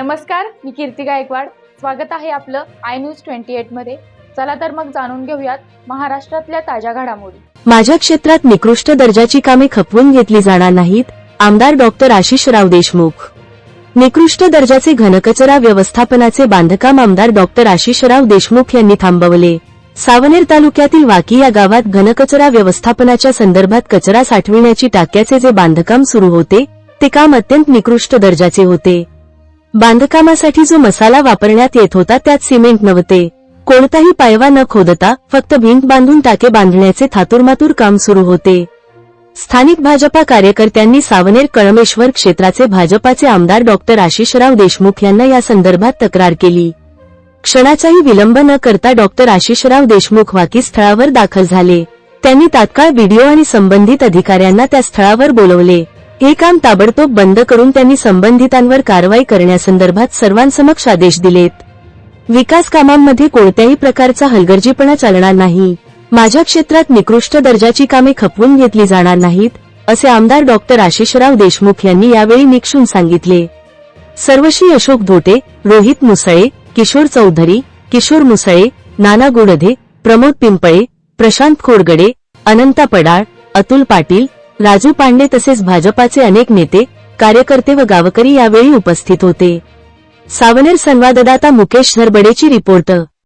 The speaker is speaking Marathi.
नमस्कार मी कीर्ती गायकवाड. स्वागत आहे आपलं आय न्यूज ट्वेंटी एटमध्ये. चला तर मग जाणून घेऊयात महाराष्ट्रातल्या ताज्या घडामोडी. माझ्या क्षेत्रात निकृष्ट दर्जाची कामे खपवून घेतली जाणार नाहीत आमदार डॉक्टर आशिषराव देशमुख. निकृष्ट दर्जाचे घनकचरा व्यवस्थापनाचे बांधकाम आमदार डॉक्टर आशिषराव देशमुख यांनी थांबवले. सावनेर तालुक्यातील वाकी या गावात घनकचरा व्यवस्थापनाच्या संदर्भात कचरा साठविण्याची टाक्याचे जे बांधकाम सुरू होते ते काम अत्यंत निकृष्ट दर्जाचे होते. बांधकामासाठी जो मसाला वापरण्यात येत होता त्यात सिमेंट नव्हते. कोणताही पायवा न खोदता फक्त भिंत बांधून टाके बांधण्याचे थातुरमातूर काम सुरू होते. स्थानिक भाजपा कार्यकर्त्यांनी सावनेर कळमेश्वर क्षेत्राचे भाजपाचे आमदार डॉक्टर आशिषराव देशमुख यांना या संदर्भात तक्रार केली. क्षणाचाही विलंब न करता डॉक्टर आशिषराव देशमुख वाकी स्थळावर दाखल झाले. त्यांनी तात्काळ व्हिडिओ आणि संबंधित अधिकाऱ्यांना त्या स्थळावर बोलवले. हे काम ताबडतोब बंद करून त्यांनी संबंधितांवर कारवाई करण्यासंदर्भात सर्वांसमक्ष आदेश दिलेत. विकास कामांमध्ये कोणत्याही प्रकारचा हलगर्जीपणा चालणार नाही. माझ्या क्षेत्रात निकृष्ट दर्जाची कामे खपवून घेतली जाणार नाहीत असे आमदार डॉक्टर आशिषराव देशमुख यांनी यावेळी निक्षून सांगितले. सर्वश्री अशोक धोटे रोहित मुसळे किशोर चौधरी किशोर मुसळे नाना गुडधे प्रमोद पिंपळे प्रशांत खोडगडे अनंता पडाळ अतुल पाटील राजू पांडे तसेच भाजपाचे अनेक नेते कार्यकर्ते व गावकरी यावेळी उपस्थित होते. सावनेर संवाददाता मुकेश झरबडेची रिपोर्ट